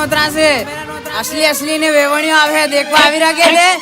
નોતરાશે અસલી અસલી ને વેવણીઓ આવે દેખવા આવી રહ્યા કે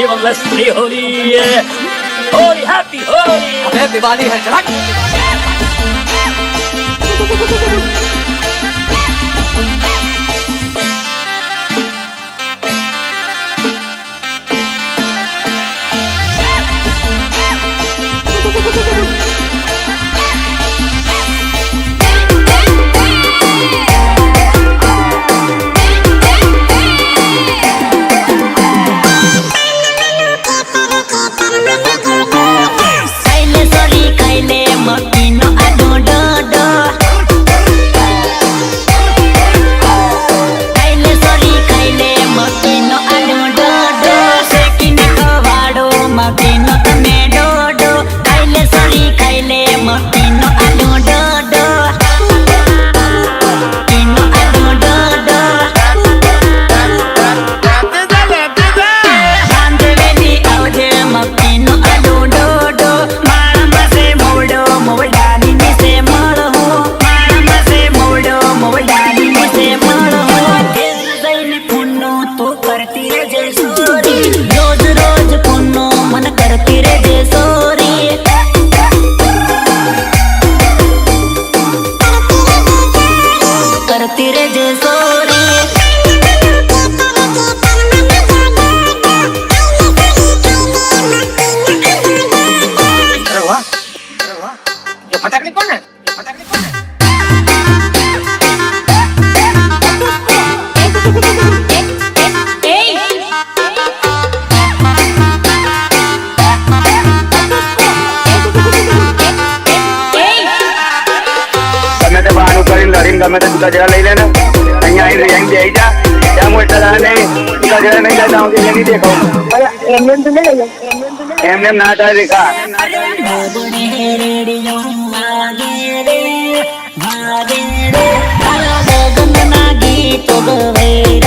feeling less holy, yeah. Holy, happy, holy. Everybody has a ગમે તો ગજરા લઈ લે ને અહીંયા આવી રહી અહીં બેસી જા. ત્યાં હું એટલા નહીં. ગજરા નહીં લેતા હું નહીં દેખાવ. એમને ના થાય રેખા ગીતો ગવાઈ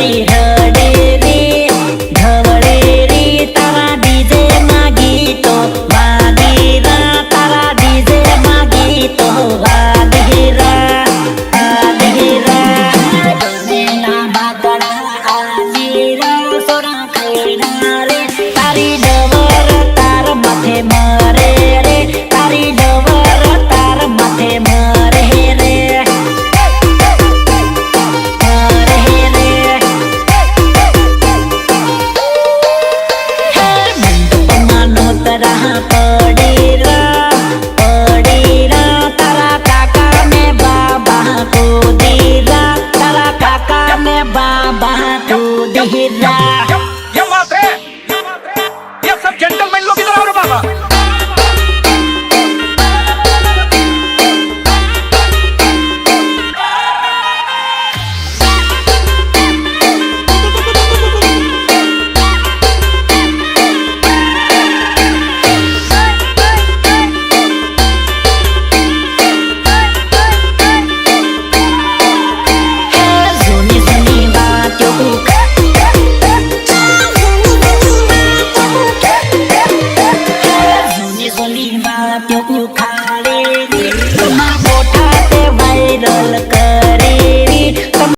see her. बाबा तू देहरा